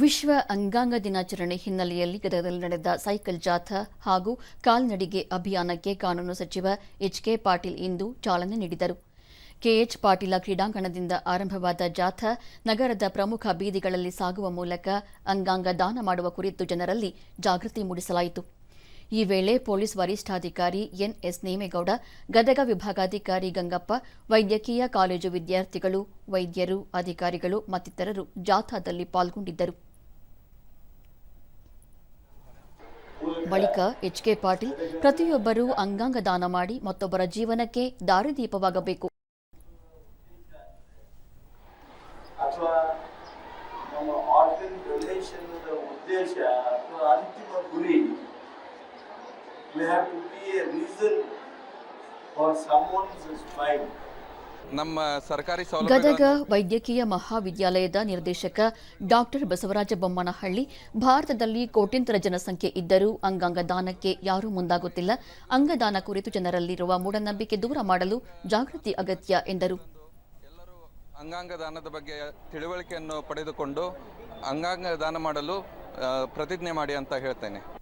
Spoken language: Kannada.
ವಿಶ್ವ ಅಂಗಾಂಗ ದಿನಾಚರಣೆ ಹಿನ್ನೆಲೆಯಲ್ಲಿ ಗದಗದಲ್ಲಿ ನಡೆದ ಸೈಕಲ್ ಜಾಥಾ ಹಾಗೂ ಕಾಲ್ನಡಿಗೆ ಅಭಿಯಾನಕ್ಕೆ ಕಾನೂನು ಸಚಿವ ಎಚ್ಕೆ ಪಾಟೀಲ್ ಇಂದು ಚಾಲನೆ ನೀಡಿದರು. ಕೆಎಚ್ ಪಾಟೀಲ ಕ್ರೀಡಾಂಗಣದಿಂದ ಆರಂಭವಾದ ಜಾಥಾ ನಗರದ ಪ್ರಮುಖ ಬೀದಿಗಳಲ್ಲಿ ಸಾಗುವ ಮೂಲಕ ಅಂಗಾಂಗ ದಾನ ಮಾಡುವ ಕುರಿತು ಜನರಲ್ಲಿ ಜಾಗೃತಿ ಮೂಡಿಸಲಾಯಿತು. ಈ ವೇಳೆ ಪೊಲೀಸ್ ವರಿಷ್ಠಾಧಿಕಾರಿ ಎನ್ಎಸ್ ನೇಮೇಗೌಡ, ಗದಗ ವಿಭಾಗಾಧಿಕಾರಿ ಗಂಗಪ್ಪ, ವೈದ್ಯಕೀಯ ಕಾಲೇಜು ವಿದ್ಯಾರ್ಥಿಗಳು, ವೈದ್ಯರು, ಅಧಿಕಾರಿಗಳು ಮತ್ತಿತರರು ಜಾಥಾದಲ್ಲಿ ಪಾಲ್ಗೊಂಡಿದ್ದರು. ಬಳಿಕ ಎಚ್ಕೆ ಪಾಟೀಲ್ ಪ್ರತಿಯೊಬ್ಬರೂ ಅಂಗಾಂಗ ದಾನ ಮಾಡಿ ಮತ್ತೊಬ್ಬರ ಜೀವನಕ್ಕೆ ದಾರಿದೀಪವಾಗಬೇಕು. ಅಥವಾ ನಮ್ಮ ಸರ್ಕಾರಿ ಗದಗ ವೈದ್ಯಕೀಯ ಮಹಾವಿದ್ಯಾಲಯದ ನಿರ್ದೇಶಕ ಡಾಕ್ಟರ್ ಬಸವರಾಜ ಬೊಮ್ಮನಹಳ್ಳಿ ಭಾರತದಲ್ಲಿ ಕೋಟ್ಯಂತರ ಜನಸಂಖ್ಯೆ ಇದ್ದರೂ ಅಂಗಾಂಗ ದಾನಕ್ಕೆ ಯಾರೂ ಮುಂದಾಗುತ್ತಿಲ್ಲ. ಅಂಗದಾನ ಕುರಿತು ಜನರಲ್ಲಿರುವ ಮೂಢನಂಬಿಕೆ ದೂರ ಮಾಡಲು ಜಾಗೃತಿ ಅಗತ್ಯ ಎಂದರು. ಎಲ್ಲರೂ ಅಂಗಾಂಗ ದಾನದ ಬಗ್ಗೆ ತಿಳುವಳಿಕೆಯನ್ನು ಪಡೆದುಕೊಂಡು ಅಂಗಾಂಗ ದಾನ ಮಾಡಲು ಪ್ರತಿಜ್ಞೆ ಮಾಡಿ ಅಂತ ಹೇಳ್ತೇನೆ.